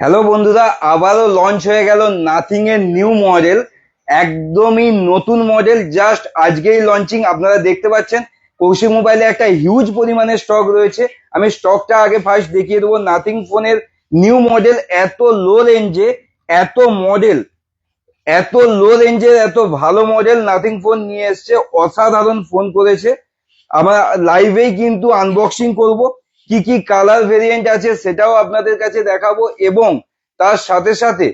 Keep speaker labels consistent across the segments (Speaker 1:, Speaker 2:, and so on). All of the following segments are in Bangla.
Speaker 1: হ্যালো বন্ধুরা, আবারও লঞ্চ হয়ে গেল নাথিং এর নিউ মডেল একদমই নতুন মডেল জাস্ট আজকেই লঞ্চিং আপনারা দেখতে পাচ্ছেন, কৌশিক মোবাইলে একটা হিউজ পরিমাণে স্টক রয়েছে। আমি স্টকটা আগে ফার্স্ট দেখিয়ে দেবো নাথিং ফোনের নিউ মডেল এত লো রেঞ্জে এত মডেল এত লো রেঞ্জের এত ভালো মডেল নাথিং ফোন নিয়ে এসছে, অসাধারণ ফোন করেছে। আমরা লাইভেই কিন্তু আনবক্সিং করব। কি কি কালার ভেরিয়েন্ট আছে সেটাও আপনাদের কাছে দেখাবো এবং তার সাথে সাথে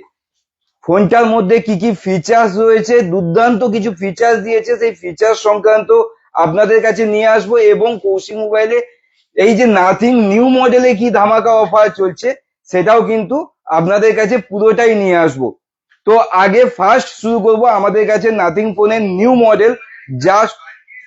Speaker 1: ফোনটার মধ্যে কি কি ফিচার্স রয়েছে, দুর্দান্ত কিছু ফিচার্স দিয়েছে, সেই ফিচার সংক্রান্ত আপনাদের কাছে নিয়ে আসব এবং কৌশিক মোবাইলে এই যে নাথিং নিউ মডেলে কি ধামাকা অফার চলছে সেটাও কিন্তু আপনাদের কাছে পুরোটাই নিয়ে আসব। তো আগে ফার্স্ট শুরু করব আমাদের কাছে নাথিং ফোনের নিউ মডেল জাস্ট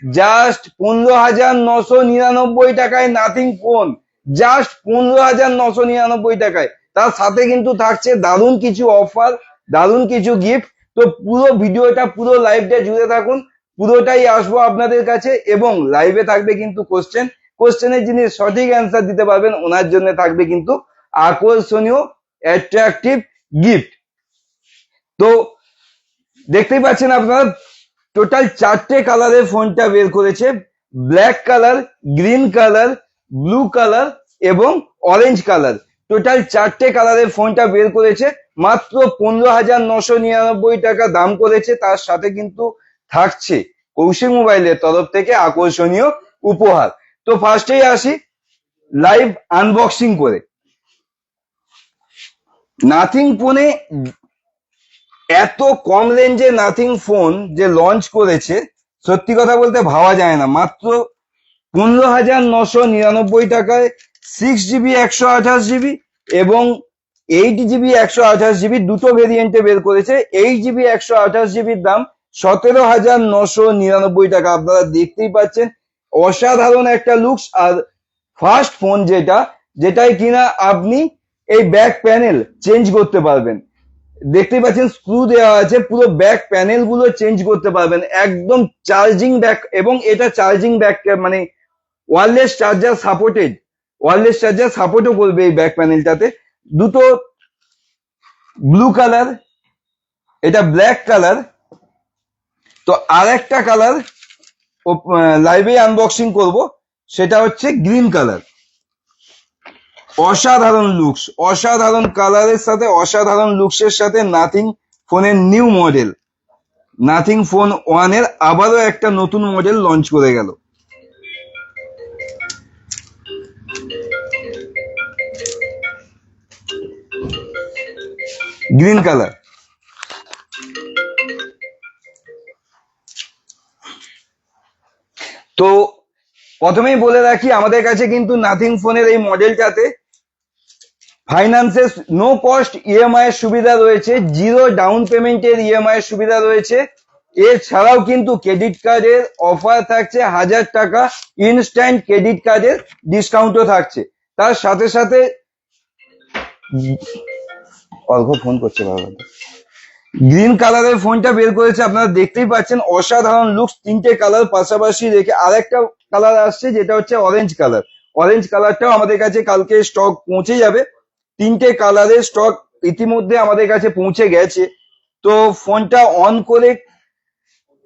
Speaker 1: জাস্ট পনেরো হাজার নশো নিরানব্বই টাকায় নাথিং ফোন জাস্ট পনেরো হাজার নশো নিরানব্বই টাকায়। তার সাথে কিন্তু থাকছে দারুণ কিছু অফার দারুণ কিছু গিফট তো পুরো ভিডিওটা, পুরো লাইভটা জুড়ে থাকুন। পুরোটাই আসব আপনাদের কাছে এবং লাইভে থাকবে কিন্তু কোশ্চেন কোশ্চেনের যিনি সঠিক অ্যান্সার দিতে পারবেন, ওনার জন্য থাকবে কিন্তু আকর্ষণীয় অ্যাট্রাকটিভ গিফট তো দেখতেই পাচ্ছেন আপনারা টোটাল চারটে কালারের ফোনটা বের করেছে। Black colour green colour blue colour এবং অরেঞ্জ কালার টোটাল চারটে কালারের ফোনটা বের করেছে। মাত্র পনেরো হাজার নশো নিরানব্বই টাকা দাম করেছে। তার সাথে কিন্তু থাকছে কৌশিক মোবাইলের তরফ থেকে আকর্ষণীয় উপহার। তো ফার্স্টেই আসি লাইভ আনবক্সিং করে। নাথিং ফোনে এত কম রেঞ্জে নাথিং ফোন যে লঞ্চ করেছে, সত্যি কথা বলতে ভাবা যায় না। মাত্র পনেরো হাজার নশো নিরানব্বই টাকায় সিক্স জিবি একশো আঠাশ জিবি এবং এইট জিবি একশো আঠাশ জিবি দুটো ভেরিয়েন্টে বের করেছে। এইট জিবি একশো আঠাশ জিবির দাম সতেরো হাজার নশো নিরানব্বই টাকা। আপনারা দেখতেই পাচ্ছেন, অসাধারণ একটা লুকস আর ফার্স্ট ফোন যেটা যেটাই কিনা আপনি এই ব্যাক প্যানেল চেঞ্জ করতে পারবেন। দেখতেই পাচ্ছেন স্ক্রু দেওয়া আছে, পুরো ব্যাক প্যানেলগুলো চেঞ্জ করতে পারবেন, একদম চার্জিং ব্যাক এবং এটা চার্জিং ব্যাক মানে wireless charger supported wireless charger সাপোর্টও করবে এই ব্যাক প্যানেলটাতে দুটো ব্লু কালার এটা ব্ল্যাক কালার তো আর একটা কালার লাইভে আনবক্সিং করব, সেটা হচ্ছে গ্রিন কালার অসাধারণ লুকস অসাধারণ কালারের সাথে, অসাধারণ লুকসের সাথে নাথিং ফোনের নিউ মডেল নাথিং ফোন ওয়ানের আবারও একটা নতুন মডেল লঞ্চ করে গেল। গ্রিন কালার তো প্রথমেই বলে রাখি, আমাদের কাছে কিন্তু নাথিং ফোনের এই মডেলটাতে ফাইন্যান্সের নো কস্ট ইএমআই এর সুবিধা রয়েছে জিরো ডাউন পেমেন্টের ইএমআই এর সুবিধা রয়েছে। এছাড়াও কিন্তু ক্রেডিট কার্ডের অফার থাকছে, হাজার টাকা ইনস্ট্যান্ট ক্রেডিট কার্ডের ডিসকাউন্টও থাকছে। তার সাথে সাথে অর্ঘ ফোন করছে গ্রিন কালারের ফোনটা বের করেছে, আপনারা দেখতেই পাচ্ছেন, অসাধারণ লুকস তিনটে কালার পাশাপাশি রেখে আরেকটা কালার আসছে, যেটা হচ্ছে অরেঞ্জ কালার অরেঞ্জ কালারটাও আমাদের কাছে কালকে স্টক পৌঁছে যাবে। তিনটে কালারের স্টক ইতিমধ্যে আমাদের কাছে পৌঁছে গেছে। তো ফোনটা অন করে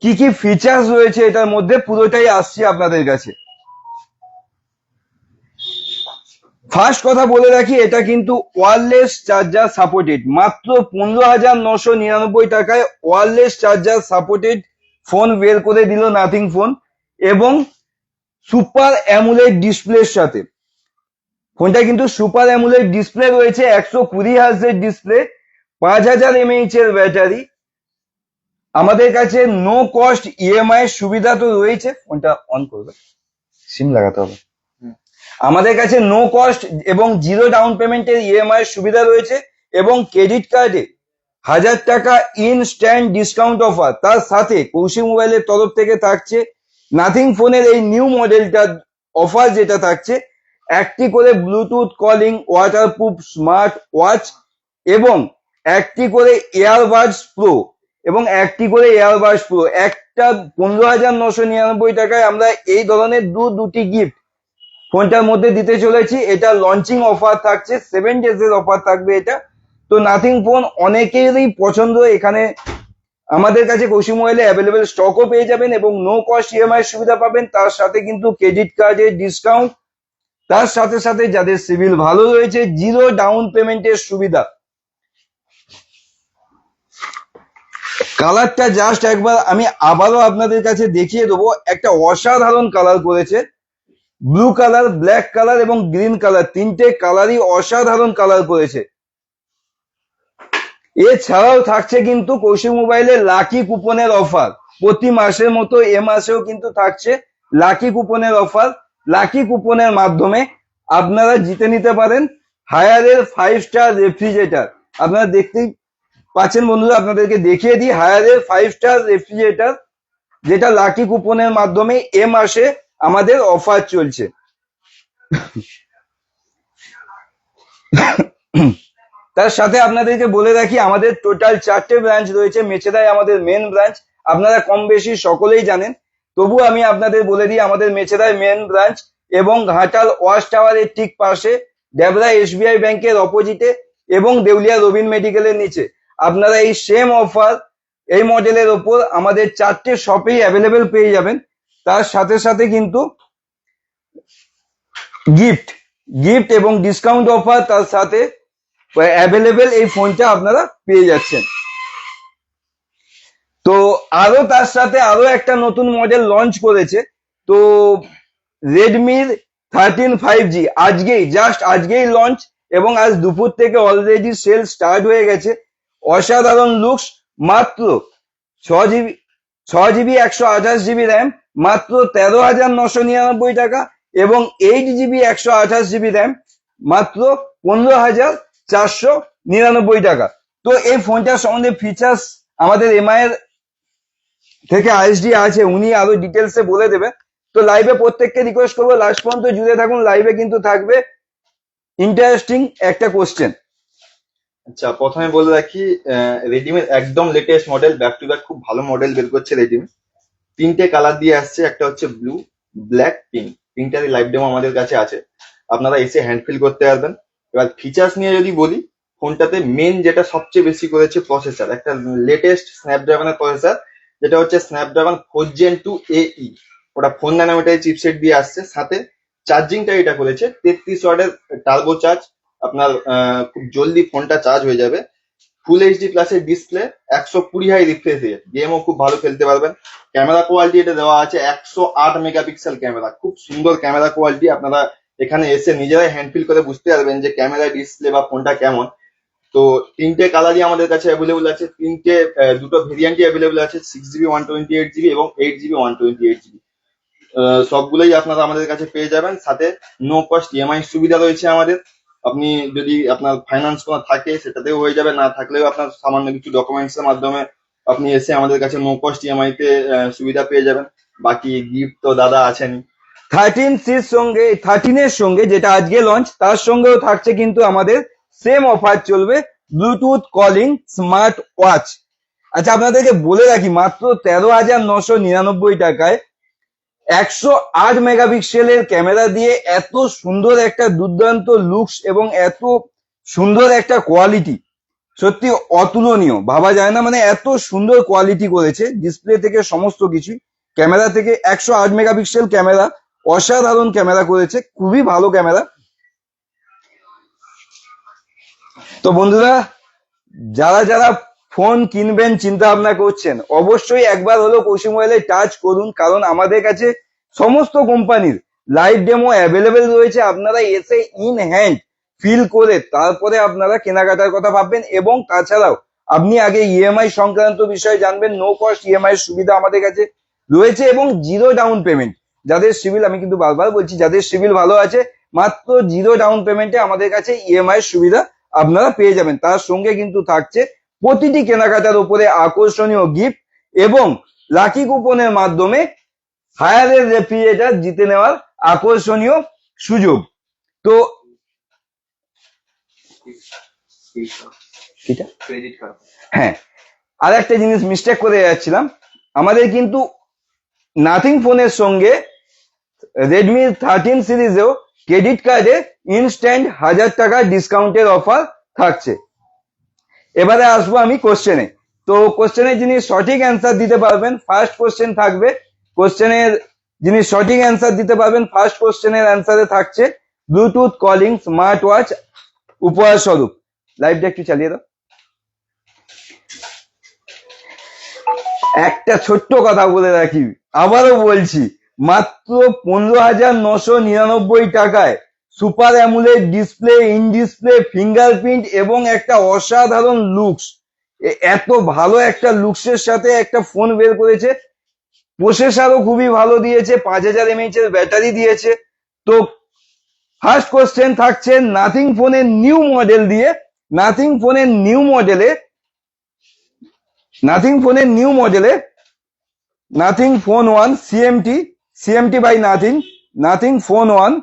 Speaker 1: কি কি ফিচার্স রয়েছে এটার মধ্যে পুরোটাই আসছে আপনাদের কাছে। ফার্স্ট কথা বলে রাখি, এটা কিন্তু ওয়ারলেস চার্জার সাপোর্টেড মাত্র পনেরো হাজার নশো নিরানব্বই টাকায় ওয়ারলেস চার্জার সাপোর্টেড ফোন বের করে দিল নাথিং ফোন এবং সুপার অ্যামুলেট ডিসপ্লের সাথে। ফোনটা কিন্তু সুপার অ্যামুলেট ডিসপ্লে রয়েছে একশো কুড়ি হাজার ডিসপ্লে পাঁচ হাজার এমএইচ এর ব্যাটারি। আমাদের কাছে নো কস্ট ইএমআই এর সুবিধা তো রয়েছে ফোনটা অন করবে। সিম লাগাতে হবে। আমাদের কাছে নো কস্ট এবং জিরো ডাউন পেমেন্টের ইএমআই সুবিধা রয়েছে এবং ক্রেডিট কার্ডে হাজার টাকা ইনস্ট্যান্ট ডিসকাউন্ট অফার তার সাথে কৌশিক মোবাইলের তরফ থেকে থাকছে নাথিং ফোনের এই নিউ মডেলটার অফার যেটা থাকছে একটি করে Bluetooth calling waterproof smart watch এবং একটি করে এয়ারবাডস প্রো এবং একটি করে এয়ারবাডস প্রো একটা পনেরো হাজার নশো নিরানব্বই টাকায় আমরা এই ধরনের দু দুটি গিফট ফোনটার মধ্যে দিতে চলেছি। এটা লঞ্চিং অফার থাকছে সেভেন ডেজ এর অফার থাকবে এটা। তো নাথিং ফোন অনেকেরই পছন্দ, এখানে আমাদের কাছে কৌশিক মোবাইলে অ্যাভেলেবেল স্টকও পেয়ে যাবেন এবং নো কস্ট ইএমআই সুবিধা পাবেন। তার সাথে কিন্তু ক্রেডিট কার্ডের ডিসকাউন্ট তার সাথে সাথে যাদের সিভিল ভালো রয়েছে, জিরো ডাউন পেমেন্টের সুবিধা। কালারটা জাস্ট একবার আমি আবারও আপনাদের কাছে দেখিয়ে দেবো। একটা অসাধারণ কালার করেছে। ব্লু কালার, ব্ল্যাক কালার এবং গ্রিন কালার। তিনটে কালারই অসাধারণ কালার করেছে। এছাড়াও থাকছে কিন্তু কৌশিক মোবাইলে লাকি কুপনের অফার। প্রতি মাসের মতো এ মাসেও কিন্তু থাকছে লাকি কুপনের অফার। লাকি কুপনের মাধ্যমে আপনারা জিতে নিতে পারেন হায়ারের ফাইভ স্টার রেফ্রিজারেটর আপনারা দেখতেই পাচ্ছেন বন্ধুরা, আপনাদেরকে দেখিয়ে দিই, হায়ারের ফাইভ স্টার রেফ্রিজারেটার যেটা লাকি কুপনের মাধ্যমে এ মাসে আমাদের অফার চলছে। তার সাথে আপনাদেরকে বলে রাখি, আমাদের টোটাল চারটে ব্রাঞ্চ রয়েছে, মেচেদায় আমাদের মেন ব্রাঞ্চ আপনারা কম বেশি সকলেই জানেন তবু আমি আপনাদের বলে দিই, আমাদের মেচেদায় মেন ব্রাঞ্চ এবং ঘাটাল ওয়াশ টাওয়ারের ঠিক পাশে ডেবরা এসবিআই ব্যাংকের অপোজিটে এবং দেউলিয়া রবিন মেডিকেলের নিচে। আপনারা এই সেম অফার এই মডেলের ওপর আমাদের চারটে শপেই অ্যাভেলেবেল পেয়ে যাবেন। তার সাথে সাথে কিন্তু গিফট গিফট এবং ডিসকাউন্ট অফার তার সাথে অ্যাভেলেবেল এই ফোনটা আপনারা পেয়ে যাচ্ছেন। তো আরও তার সাথে আরও একটা নতুন মডেল লঞ্চ করেছে। তো রেডমির থার্টিন ফাইভ জি আজকেই জাস্ট আজকেই লঞ্চ এবং আজ দুপুর থেকে অলরেডি সেল স্টার্ট হয়ে গেছে। অসাধারণ লুকস মাত্র ছ জিবি ছ জিবি একশো আঠাশ জিবি র্যাম মাত্র তেরো হাজার নশো নিরানব্বই টাকা এবং এইট জিবি একশো আঠাশ জিবি র্যাম মাত্র পনেরো হাজার চারশো নিরানব্বই টাকা। তো এই ফোনটার সম্বন্ধে ফিচার্স আমাদের এমআই এর থেকে আইএসডি আছে, উনি আরও ডিটেলসে বলে দেবে। তো লাইভে প্রত্যেককে রিকোয়েস্ট করব লাস্ট পর্যন্ত জুড়ে থাকুন লাইভে কিন্তু থাকবে ইন্টারেস্টিং একটা কোশ্চেন
Speaker 2: আচ্ছা প্রথমে বলে রাখি রেডিমের একদম latest model back to back খুব ভালো মডেল বের করছে রেডিমি তিনটে কালার দিয়ে আসছে, একটা হচ্ছে ব্লু ব্ল্যাক পিঙ্ক তিনটারই লাইভ ডেমো আমাদের কাছে আছে। আপনারা এসে হ্যান্ড ফিল করতে পারবেন। এবার ফিচার্স নিয়ে যদি বলি ফোনটাতে মেন যেটা সবচেয়ে বেশি করেছে প্রসেসর একটা লেটেস্ট স্ন্যাপড্রাগনের প্রসেসর যেটা হচ্ছে স্ন্যাপড্রাগন ফোর জেন টু এই ওটা ফোন নানোমিটার চিপসেট দিয়ে আসছে। সাথে চার্জিংটা এটা করেছে। তেত্রিশ ওয়াটের টার্বো চার্জ আপনার খুব জলদি ফোনটা চার্জ হয়ে যাবে। ফুল এইচডি প্লাসের ডিসপ্লে একশো কুড়ি হাই রিফ্রেশ রেট গেমও খুব ভালো খেলতে পারবেন। ক্যামেরা কোয়ালিটি এটা দেওয়া আছে, একশো আট মেগাপিক্সেল ক্যামেরা খুব সুন্দর ক্যামেরা কোয়ালিটি আপনারা এখানে এসে নিজেরাই হ্যান্ডফিল করে বুঝতে পারবেন যে ক্যামেরা ডিসপ্লে বা ফোনটা কেমন। তো তিনটে কালারই আমাদের কাছে অ্যাভেলেবল আছে। তিনটে দুটো ভেরিয়েন্টই অ্যাভেলেবল আছে six GB one twenty eight GB এবং eight GB one twenty eight GB সবগুলোই আপনারা আমাদের কাছে পেয়ে যাবেন। সাথে নো কস্ট ইএমআই সুবিধা রয়েছে আমাদের। আপনি যদি আপনার ফাইন্যান্স কোনো থাকে, সেটাতেও হয়ে যাবে। না থাকলেও আপনার সামান্য কিছু ডকুমেন্টস এর মাধ্যমে আপনি এসে আমাদের কাছে নো কস্ট ইএমআই তে সুবিধা পেয়ে যাবেন। বাকি গিফট তো দাদা আছেন
Speaker 1: থার্টিন সির সঙ্গে থার্টিনের সঙ্গে যেটা আজকে লঞ্চ তার সঙ্গেও থাকছে কিন্তু আমাদের সেম অফার চলবে ব্লুটুথ কলিং স্মার্ট ওয়াচ আচ্ছা আপনাদেরকে বলে রাখি, মাত্র তেরো হাজার নশো নিরানব্বই টাকায় একশো আট মেগাপিক্সেলের ক্যামেরা দিয়ে এত সুন্দর একটা দুর্দান্ত লুকস এবং এত সুন্দর একটা কোয়ালিটি সত্যি অতুলনীয়, ভাবা যায় না মানে এত সুন্দর কোয়ালিটি করেছে ডিসপ্লে থেকে সমস্ত কিছু। ক্যামেরা থেকে একশো আট মেগাপিক্সেল ক্যামেরা, অসাধারণ ক্যামেরা করেছে, খুবই ভালো ক্যামেরা। তো বন্ধুরা, যারা যারা ফোন কিনবেন চিন্তা ভাবনা করছেন, অবশ্যই একবার হলো কৌশিক মোবাইলে টাচ করুন, কারণ আমাদের কাছে সমস্ত কোম্পানির লাইভ ডেমো অ্যাভেলেবেল রয়েছে। আপনারা এসে ইন হ্যান্ড ফিল করে তারপরে আপনারা কেনাকাটার কথা ভাববেন এবং তাছাড়াও আপনি আগে ইএমআই সংক্রান্ত বিষয়ে জানবেন নো কস্ট ইএমআই সুবিধা আমাদের কাছে রয়েছে এবং জিরো ডাউন পেমেন্ট যাদের সিভিল আমি কিন্তু বারবার বলছি, যাদের সিভিল ভালো আছে, মাত্র জিরো ডাউন পেমেন্টে আমাদের কাছে ইএমআই সুবিধা আপনারা পেয়ে যাবেন। তার সঙ্গে কিন্তু থাকছে প্রতিটি কেনাকাটার উপরে আকর্ষণীয় গিফট এবং লাকি কুপনের মাধ্যমে হায়ারের রেফ্রিজারেটর জিতে নেওয়ার আকর্ষণীয় সুযোগ। তো হ্যাঁ। আর একটা জিনিস মিস্টেক করে যাচ্ছিলাম। আমাদের কিন্তু নাথিং ফোনের সঙ্গে রেডমি থার্টিন সিরিজেও ক্রেডিট কার্ডে ইনস্ট্যান্ট হাজার টাকা ডিসকাউন্টের অফার থাকছে। এবারে আসব আমি কোশ্চেনে তো কোশ্চেনে যিনি সঠিক অ্যান্সার দিতে পারবেন ফার্স্ট কোশ্চেন থাকবে। কোশ্চেনের যিনি সঠিক অ্যান্সার দিতে পারবেন ফার্স্ট কোশ্চেনের অ্যান্সারে থাকছে ব্লুটুথ কলিং স্মার্ট ওয়াচ উপহার স্বরূপ লাইভটা একটু চালিয়ে দাও। একটা ছোট্ট কথা বলে রাখি, আবারও বলছি, মাত্র পনেরো হাজার নশো নিরানব্বই টাকায় super AMOLED display, in display, fingerprint এবং একটা অসাধারণ লুকস। এত ভালো একটা লুকসের সাথে একটা ফোন বের করেছে। প্রসেসারও খুবই ভালো দিয়েছে, পাঁচ হাজার এমএইচ এর ব্যাটারি দিয়েছে। তো ফার্স্ট কোশ্চেন থাকছে, নাথিং ফোনের নিউ মডেল দিয়ে, নাথিং ফোনের নিউ মডেলে, নাথিং ফোনের নিউ মডেলে, Nothing phone one, CMF CMF by Nothing Nothing phone one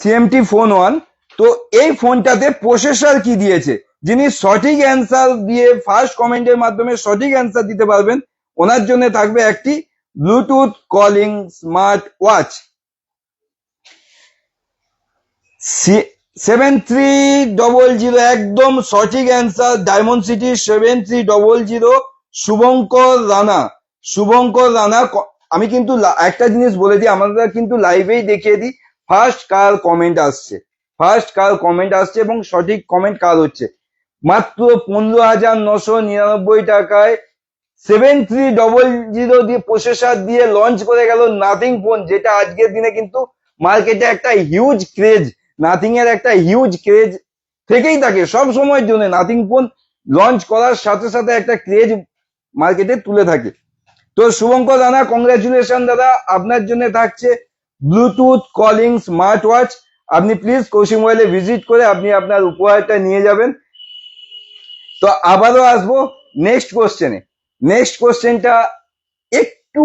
Speaker 1: CMF phone one তো এই ফোনটাতে প্রসেসর কি দিয়েছে? যিনি সঠিক অ্যান্সার দিয়ে ফার্স্ট কমেন্টের মাধ্যমে সঠিক অ্যান্সার দিতে পারবেন, ওনার জন্য থাকবে একটি Bluetooth calling smart watch seven three double zero একদম সঠিক answer Diamond City seven three double zero Shubhankar Rana. Shubhankar Rana আমি কিন্তু একটা জিনিস বলে দিই আমরা কিন্তু লাইভেই দেখিয়ে দিই। ফার্স্ট কার কমেন্ট আসছে। ফার্স্ট কার কমেন্ট আসছে এবং সঠিক কমেন্ট কার হচ্ছে। মাত্র পনেরো হাজার নশো নিরানব্বই টাকায় সেভেন থ্রি ডবল জিরো দিয়ে প্রসেসর দিয়ে লঞ্চ করে গেল নাথিং ফোন যেটা আজকের দিনে কিন্তু মার্কেটে একটা হিউজ ক্রেজ নাথিং এর একটা হিউজ ক্রেজ থেকেই থাকে সব সময়ের জন্য। নাথিং ফোন লঞ্চ করার সাথে সাথে একটা ক্রেজ মার্কেটে তুলে থাকে। তো শুভঙ্কর রানা কংগ্রাচুলেশন দাদা, আপনার জন্য থাকছে। ব্লুটুথ কলিং স্মার্ট ওয়াচ আপনি প্লিজ কৌশিক মোবাইলে ভিজিট করে আপনি আপনার উপহারটা নিয়ে যাবেন। তো আবারও আসব নেক্সট কোশ্চেনে নেক্সট কোশ্চেনটা একটু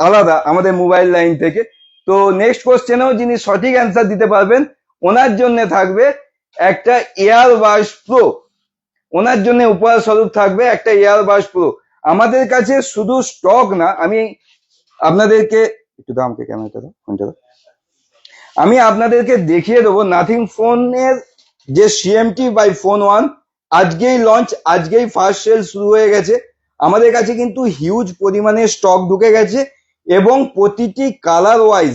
Speaker 1: আলাদা আমাদের মোবাইল লাইন থেকে। তো নেক্সট কোশ্চেনেও যিনি সঠিক অ্যান্সার দিতে পারবেন, ওনার জন্য থাকবে একটা এয়ার বাস প্রো ওনার জন্য উপহার স্বরূপ থাকবে একটা এয়ার বাস প্রো আমাদের কাছে শুধু স্টক না, আমি আপনাদেরকে একটু দাও আমাকে ক্যামেরাটা দাও, ফোনটা দাও। আমি আপনাদেরকে দেখিয়ে দেবো নাথিং ফোনের যে সিএমটি বাই ফোন ওয়ান আজকেই লঞ্চ আজকেই ফার্স্ট সেল শুরু হয়ে গেছে। আমাদের কাছে কিন্তু হিউজ পরিমাণে স্টক ঢুকে গেছে এবং প্রতিটি কালার ওয়াইজ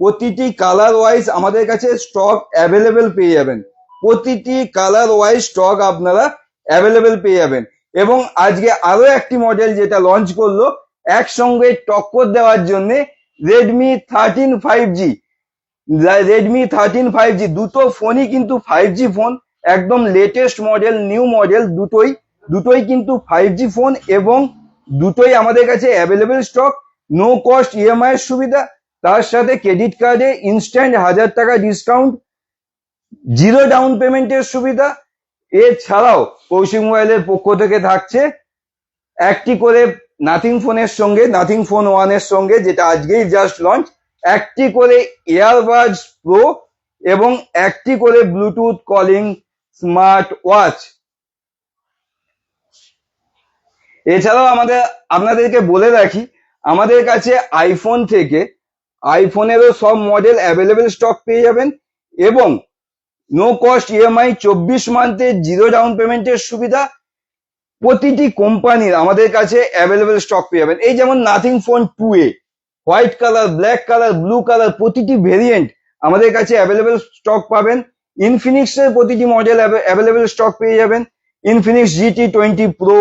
Speaker 1: প্রতিটি কালার ওয়াইজ আমাদের কাছে স্টক অ্যাভেলেবেল পেয়ে যাবেন। প্রতিটি কালার ওয়াইজ স্টক আপনারা অ্যাভেলেবেল পেয়ে যাবেন। এবং আজকে আরও একটি মডেল যেটা লঞ্চ করল, একসঙ্গে টক্কর দেওয়ার জন্য Redmi thirteen five G Redmi thirteen five G দুটো ফোনই কিন্তু ফাইভ জি ফোন একদম লেটেস্ট মডেল নিউ মডেল দুটোই। দুটোই কিন্তু ফাইভ জি ফোন এবং দুটোই আমাদের কাছে available stock no cost EMI এর সুবিধা। তার সাথে ক্রেডিট কার্ডে ইনস্ট্যান্ট হাজার টাকা ডিসকাউন্ট জিরো ডাউন পেমেন্টের সুবিধা। এছাড়াও কৌশিক মোবাইলের পক্ষ থেকে থাকছে একটি করে নাথিং ফোনের সঙ্গে নাথিং ফোন ওয়ানের সঙ্গে, যেটা আজকেই জাস্ট লঞ্চ একটি করে এয়ারবাজ প্রো এবং একটি করে ব্লুটুথ কলিং স্মার্ট ওয়াচ এছাড়াও আমাদের, আপনাদেরকে বলে রাখি, আমাদের কাছে আইফোন থেকে আইফোনেরও সব মডেল অ্যাভেলেবেল স্টক পেয়ে যাবেন এবং নো কস্ট ইএমআই চব্বিশ মান্থের জিরো ডাউন পেমেন্টের সুবিধা প্রতিটি কোম্পানির আমাদের কাছে অ্যাভেলেবেল স্টক পেয়ে যাবেন। এই যেমন Nothing phone two a white colour black colour blue colour প্রতিটি ভেরিয়েন্ট আমাদের কাছে অ্যাভেলেবেল স্টক পাবেন। ইনফিনিক্স এর প্রতিটি মডেল অ্যাভেলেবেল স্টক পেয়ে যাবেন। Infinix GT twenty pro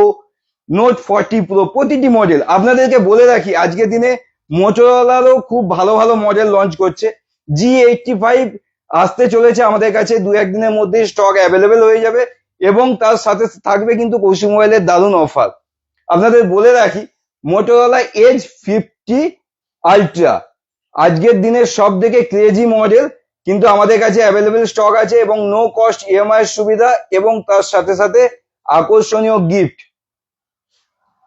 Speaker 1: note forty pro প্রতিটি মডেল আপনাদেরকে বলে রাখি আজকের দিনে মোটোরোলারও খুব ভালো ভালো মডেল লঞ্চ করছে। জি এইটটি ফাইভ আসতে চলেছে আমাদের কাছে দু একদিনের মধ্যে স্টক অ্যাভেলেবেল হয়ে যাবে। এবং তার সাথে থাকবে কিন্তু কৌশিক মোবাইলের দারুণ অফার। আপনাদের বলে রাখি মোটোরোলা এজ ফিফটি আলট্রা আজকের দিনের সব থেকে ক্রেজি মডেল কিন্তু আমাদের কাছে অ্যাভেলেবেল স্টক আছে এবং নো কস্ট ইএমআই সুবিধা এবং তার সাথে সাথে আকর্ষণীয় gift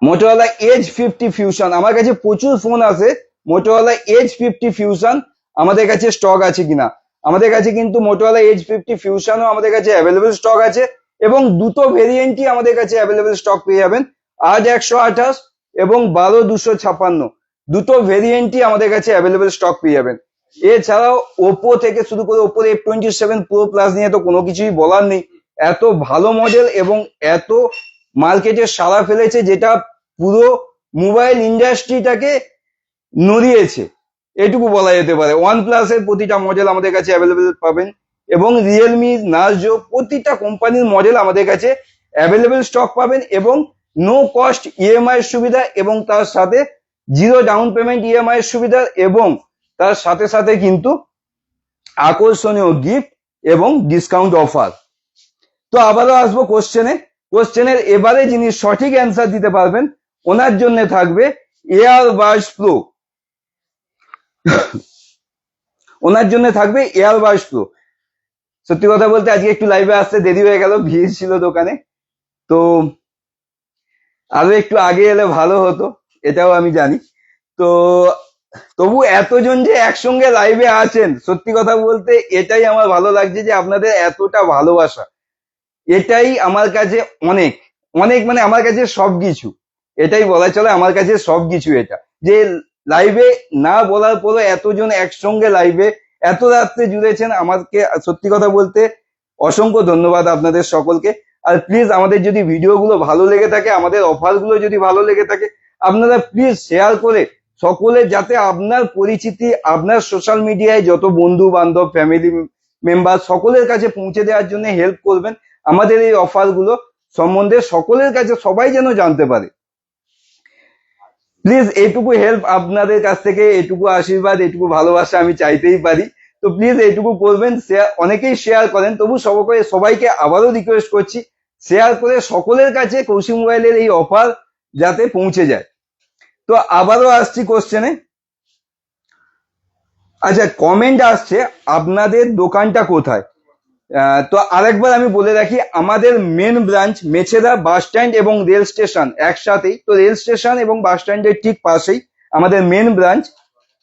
Speaker 1: Motorola edge fifty fusion আমার কাছে প্রচুর ফোন আছে মোটোরোলা এজ ফিফটি ফিউশন আমাদের কাছে স্টক আছে কিনা? আমাদের কাছে কিন্তু মোটোরোলা এজ ফিফটি ফিউশনও আমাদের কাছে অ্যাভেলেবেল স্টক আছে। এবং দুটো ভেরিয়েন্টই আমাদের কাছে অ্যাভেলেবেল স্টক পেয়ে যাবেন। আজ একশো আঠাশ এবং বারো দুশো ছাপান্ন। দুটো ভেরিয়েন্টই আমাদের কাছে অ্যাভেলেবেল স্টক পেয়ে যাবেন। এছাড়াও ওপো থেকে শুরু করে Oppo F twenty seven pro plus নিয়ে তো কোনো কিছুই বলার নেই। এত ভালো মডেল এবং এত মার্কেটে সাড়া ফেলেছে যেটা পুরো মোবাইল ইন্ডাস্ট্রিটাকে নড়িয়েছে। এটুকু বলা যেতে পারে। ওয়ান প্লাসের প্রতিটা মডেল আমাদের কাছে অ্যাভেলেবেল পাবেন। এবং রিয়েলমি নার্জো প্রতিটা কোম্পানির মডেল আমাদের কাছে অ্যাভেলেবেল স্টক পাবেন এবং নো কস্ট ইএমআই সুবিধা এবং তার সাথে জিরো ডাউন পেমেন্ট ইএমআই সুবিধা এবং তার সাথে সাথে কিন্তু আকর্ষণীয় গিফট এবং ডিসকাউন্ট অফার তো আবারও আসব কোশ্চেনে কোশ্চেনের এবারে যিনি সঠিক অ্যান্সার দিতে পারবেন, ওনার জন্য থাকবে এয়ার বাস প্রো ওনার জন্য থাকবে এয়ার বাস প্রো সত্যি কথা বলতে আজকে একটু লাইভে আসতে দেরি হয়ে গেল, ভিড় ছিল দোকানে। তো আরও একটু আগে এলে ভালো হতো, এটাও আমি জানি। তো তবু এতজন যে একসঙ্গে লাইভে আছেন, সত্যি কথা বলতে এটাই আমার ভালো লাগছে যে আপনাদের এতটা ভালোবাসা। এটাই আমার কাছে অনেক অনেক মানে আমার কাছে সবকিছু। এটাই বলা চলে, আমার কাছে সবকিছু এটা। যে লাইভে না বলার পরও এতজন একসঙ্গে লাইভে এত রাত্রে জুড়েছেন আমাকে সত্যি কথা বলতে অসংখ্য ধন্যবাদ আপনাদের সকলকে। আর প্লিজ আমাদের যদি ভিডিওগুলো ভালো লেগে থাকে, আমাদের অফারগুলো যদি ভালো লেগে থাকে, আপনারা প্লিজ শেয়ার করে সকলে যাতে আপনার পরিচিতি, আপনার সোশ্যাল মিডিয়ায় যত বন্ধু বান্ধব ফ্যামিলি মেম্বার সকলের কাছে পৌঁছে দেওয়ার জন্য হেল্প করবেন। আমাদের এই অফারগুলো সম্বন্ধে সকলের কাছে সবাই যেন জানতে পারে। প্লিজ এইটুকু হেল্প আপনাদের কাছ থেকে, এটুকু আশীর্বাদ, এটুকু ভালোবাসা আমি চাইতেই পারি। তো প্লিজ এইটুকু করবেন শেয়ার অনেকেই শেয়ার করেন, তবু সবাইকে সবাইকে আবারও রিকোয়েস্ট করছি শেয়ার করে সকলের কাছে কৌশিক মোবাইলের এই অফার যাতে পৌঁছে যায়। তো আবারও আসছি কোশ্চেনে আচ্ছা কমেন্ট আসছে, আপনাদের দোকানটা কোথায়? তো আরেকবার আমি বলে রাখি, আমাদের main branch Mecheda bus stand এবং রেল স্টেশন একসাথেই। তো রেল স্টেশন এবং বাস স্ট্যান্ডের ঠিক পাশেই আমাদের মেন ব্রাঞ্চ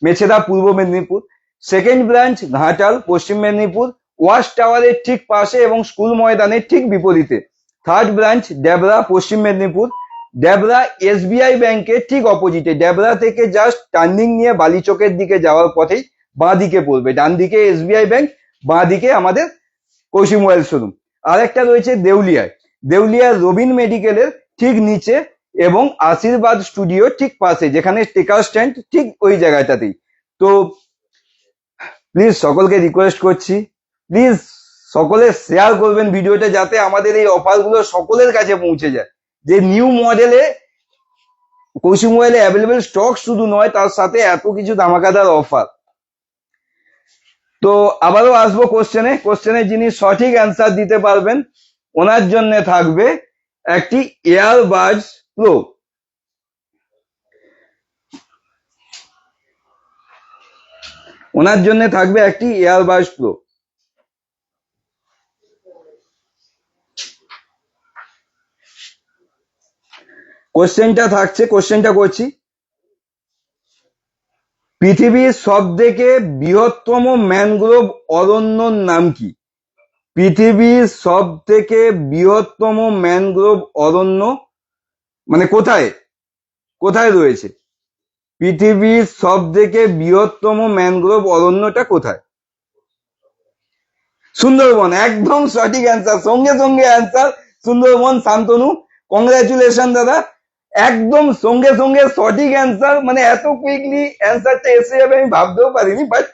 Speaker 1: মেছেদা পূর্ব মেদিনীপুর। সেকেন্ড ব্রাঞ্চ ঘাটাল, পশ্চিম মেদিনীপুর, ওয়াশ টাওয়ারের ঠিক পাশে এবং স্কুল ময়দানের ঠিক বিপরীতে। থার্ড ব্রাঞ্চ ডেবরা, পশ্চিম মেদিনীপুর। ডেবরা এসবিআই ব্যাংকের ঠিক অপোজিটে ডেবরা থেকে জাস্ট টার্নিং নিয়ে বালিচকের দিকে যাওয়ার পথেই বাঁ দিকে পড়বে। ডান দিকে এসবিআই ব্যাংক বাঁ দিকে আমাদের কৌশিক মোবাইল শোরুম। আর একটা রয়েছে দেউলিয়ায় দেউলিয়ার রবিন মেডিকেলের ঠিক নিচে এবং আশীর্বাদ স্টুডিও ঠিক পাশে, যেখানে টেকার স্ট্যান্ড ঠিক ওই জায়গাটাতেই। তো প্লিজ সকলকে রিকোয়েস্ট করছি প্লিজ সকলে শেয়ার করবেন ভিডিওটা যাতে আমাদের এই অফারগুলো সকলের কাছে পৌঁছে যায়। যে নিউ মডেলে কৌশিক মোবাইলে অ্যাভেলেবেল স্টক শুধু নয়, তার সাথে এত কিছু ধামাকাদার অফার তো আবারও আসব কোশ্চেনে কোশ্চেনে যিনি সঠিক অ্যান্সার দিতে পারবেন, ওনার জন্য থাকবে একটি এয়ারবাজ প্রো ওনার জন্য থাকবে একটি এয়ারবাজ প্রো কোশ্চেনটা থাকছে কোশ্চেনটা করছি। পৃথিবীর সব থেকে বৃহত্তম ম্যানগ্রোভ অরণ্যর নাম কি? পৃথিবীর সব থেকে বৃহত্তম ম্যানগ্রোভ অরণ্য মানে কোথায়? কোথায় রয়েছে? পৃথিবীর সব থেকে বৃহত্তম ম্যানগ্রোভ অরণ্যটা কোথায়? সুন্দরবন, একদম সঠিক অ্যান্সার সঙ্গে সঙ্গে অ্যান্সার সুন্দরবন, শান্তনু কংগ্রাচুলেশন দাদা। একদম সঙ্গে সঙ্গে সঠিক অ্যান্সার মানে এত কুইকলি অ্যান্সারটা এসে যাবে আমি ভাবতেও পারিনি বাট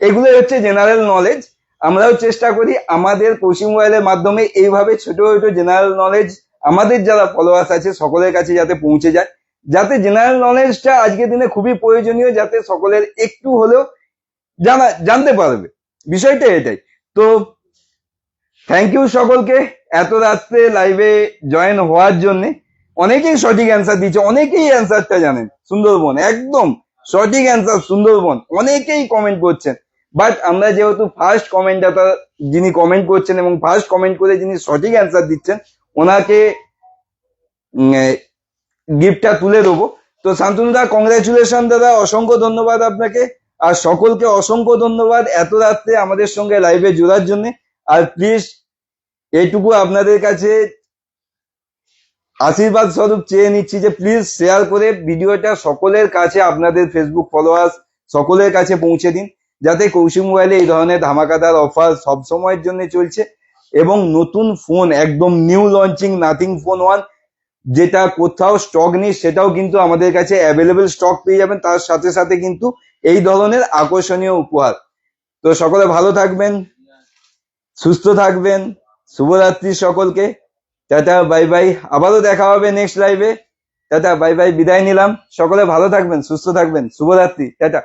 Speaker 1: এগুলো হচ্ছে জেনারেল নলেজ আমরাও চেষ্টা করি আমাদের কৌশিক মোবাইলের মাধ্যমে এইভাবে ছোট ছোট জেনারেল নলেজ আমাদের যারা ফলোয়ার্স আছে সকলের কাছে যাতে পৌঁছে যায়। যাতে জেনারেল নলেজটা আজকের দিনে খুবই প্রয়োজনীয়, যাতে সকলের একটু হলেও জানা, জানতে পারবে। বিষয়টা এটাই। তো থ্যাংক ইউ সকলকে। এত রাত্রে লাইভে জয়েন হওয়ার জন্য অনেকেই সঠিক অ্যান্সার দিচ্ছে অনেকেই অ্যান্সারটা জানেন সুন্দরবন, একদম সঠিক অ্যান্সার সুন্দরবন। অনেকেই কমেন্ট করছেন। বাট আমরা যেহেতু ফার্স্ট কমেন্টটা যিনি কমেন্ট করছেন এবং ফার্স্ট কমেন্ট করে যিনি সঠিক অ্যান্সার দিচ্ছেন, ওনাকে গিফটটা তুলে দেবো। তো শান্তনুদা কংগ্রাচুলেশন দাদা, অসংখ্য ধন্যবাদ আপনাকে। আর সকলকে অসংখ্য ধন্যবাদ এত রাত্রে আমাদের সঙ্গে লাইভে জোড়ার জন্য। আর প্লিজ এইটুকু আপনাদের কাছে আশীর্বাদ স্বরূপ চেয়ে নিচ্ছি যে প্লিজ শেয়ার করে ভিডিওটা সকলের কাছে, আপনাদের ফেসবুক ফলোয়ার্স সকলের কাছে পৌঁছে দিন, যাতে কৌশিক মোবাইলে এই ধরনের ধামাকাদার অফার সব সময়ের জন্য চলছে। এবং নতুন ফোন একদম new launching Nothing phone one যেটা কোথাও স্টক নেই, সেটাও কিন্তু আমাদের কাছে অ্যাভেলেবেল স্টক পেয়ে যাবেন। তার সাথে সাথে কিন্তু এই ধরনের আকর্ষণীয় উপহার। তো সকলে ভালো থাকবেন, সুস্থ থাকবেন, শুভরাত্রি সকলকে। Tata, bye bye. আবারও দেখা হবে নেক্সট লাইভে টাটা, বাই বাই। বিদায় নিলাম। সকলে ভালো থাকবেন, সুস্থ থাকবেন। শুভরাত্রি। টাটা।